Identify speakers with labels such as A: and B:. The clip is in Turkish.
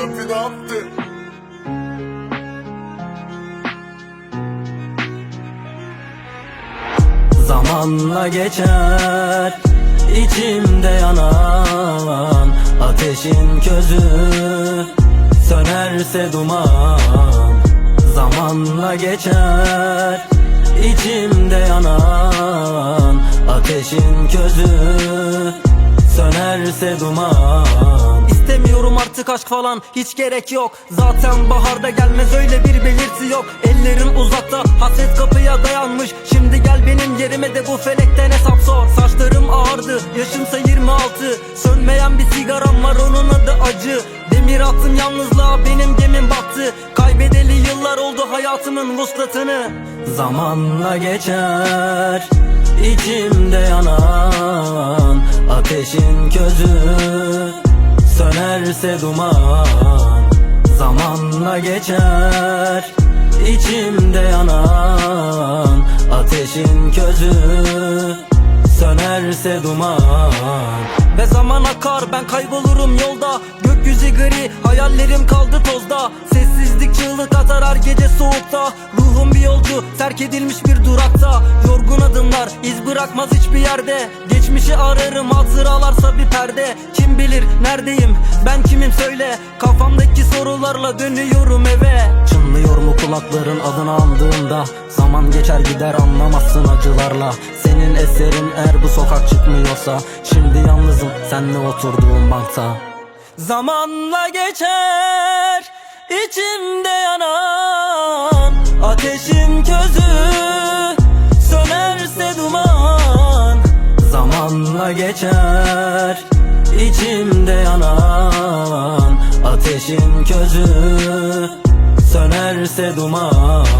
A: Sefine attı
B: Zamanla geçer içimde yanan Ateşin közü sönerse duman. Zamanla geçer içimde yanan Ateşin közü sönerse duman artık aşk falan hiç gerek yok. Zaten baharda gelmez öyle bir belirti yok. Ellerim uzakta hasret kapıya dayanmış. Şimdi gel benim yerime de bu felekten hesap sor. Saçlarım ağardı yaşımsa 26 Sönmeyen bir sigaram var onun adı acı. Demir attım yalnızlığa benim gemim battı. Kaybedeli yıllar oldu hayatımın vuslatını. Zamanla geçer içimde yanan Ateşin közü sönerse duman Zamanla geçer. İçimde yanan Ateşin közü sönerse duman. Ve zaman akar ben kaybolurum yolda. Gökyüzü gri hayallerim kaldı tozda çığlık atar her gece soğukta. Ruhum bir yolcu terk edilmiş bir durakta. Yorgun adımlar iz bırakmaz hiçbir yerde. Geçmişi ararım hatıralarsa bir perde. Kim bilir neredeyim ben kimim söyle. Kafamdaki sorularla dönüyorum eve. Çınlıyor mu kulakların adını andığında? Zaman geçer gider anlamazsın acılarla. Senin eserin eğer bu sokak çıkmıyorsa. Şimdi yalnızım senle oturduğum bankta. Zamanla geçer içimde yanan Ateşin közü sönerse duman Zamanla geçer. İçimde yanan Ateşin közü sönerse duman